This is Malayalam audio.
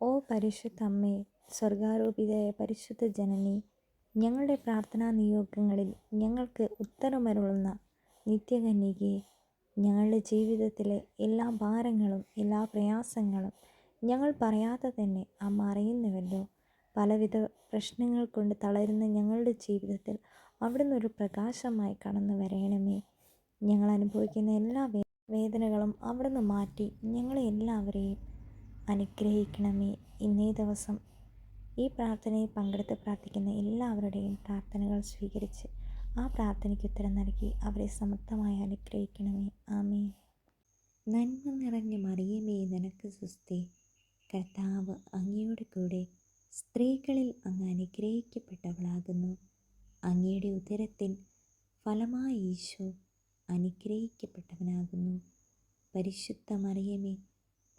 ഓ പരിശുദ്ധമ്മേ സ്വർഗാരോപിതയായ പരിശുദ്ധ ജനനി ഞങ്ങളുടെ പ്രാർത്ഥനാ നിയോഗങ്ങളിൽ ഞങ്ങൾക്ക് ഉത്തരമരുളുന്ന നിത്യകന്യകയെ ഞങ്ങളുടെ ജീവിതത്തിലെ എല്ലാ ഭാരങ്ങളും എല്ലാ പ്രയാസങ്ങളും ഞങ്ങൾ പറയാതെ തന്നെ അമ്മ അറിയുന്നുവല്ലോ. പലവിധ പ്രശ്നങ്ങൾ കൊണ്ട് തളരുന്ന ഞങ്ങളുടെ ജീവിതത്തിൽ അവിടുന്ന് ഒരു പ്രകാശമായി കടന്നു വരയണമേ ഞങ്ങൾ അനുഭവിക്കുന്ന എല്ലാ വേദനകളും അവിടുന്ന് മാറ്റി ഞങ്ങളെ എല്ലാവരെയും അനുഗ്രഹിക്കണമേ. ഇന്നേ ദിവസം ഈ പ്രാർത്ഥനയിൽ പങ്കെടുത്ത് പ്രാർത്ഥിക്കുന്ന എല്ലാവരുടെയും പ്രാർത്ഥനകൾ സ്വീകരിച്ച് ആ പ്രാർത്ഥനയ്ക്ക് ഉത്തരം നൽകി അവരെ സമർത്ഥമായി അനുഗ്രഹിക്കണമേ. ആമേ നന്മ നിറഞ്ഞ മറിയമേ നിനക്ക് സുസ്തി കർത്താവ് അങ്ങയുടെ കൂടെ സ്ത്രീകളിൽ അങ്ങ് അനുഗ്രഹിക്കപ്പെട്ടവളാകുന്നു. അങ്ങയുടെ ഉദരത്തിൻ ഫലമായ ഈശോ അനുഗ്രഹിക്കപ്പെട്ടവനാകുന്നു. പരിശുദ്ധ മറിയമേ